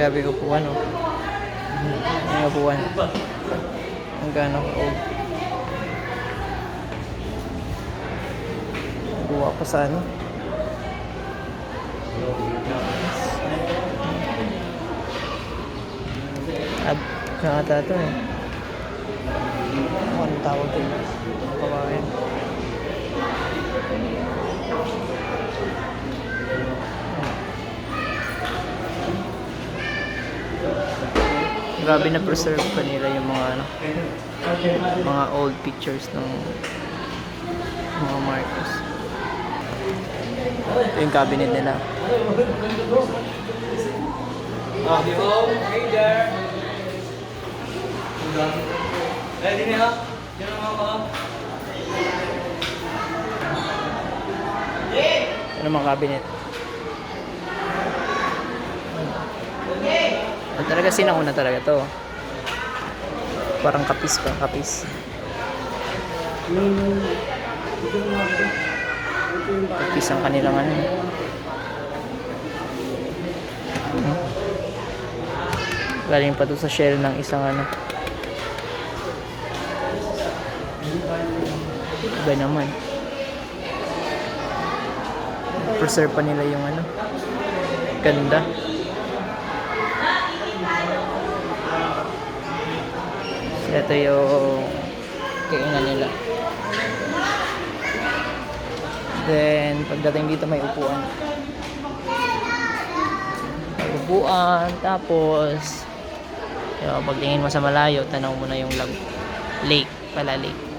Grabe upuan oh. May upuan. Ang gano'n ka old. Buwa pa sa ano. Ab, nakata ito eh. Ano ang tawag din? Ano Grabe na preserve pa nila yung mga ano, mga old pictures ng mga Marcos. Ito yung cabinet nila. Hey there. Ready na? Yan ang mga Ano mga cabinet? Ano talaga sinauna talaga to. Parang kapis pa, kapis. Kapis ang kanilang ano. Hmm. Galing pa to sa shell ng isang ano. Iba naman. Preserve pa nila yung ano. Ganda. Ito yung kainan nila. Then, pagdating dito may upuan. May upuan, tapos yung pagtingin mo sa malayo, tanaw mo na yung lag- lake, pala lake.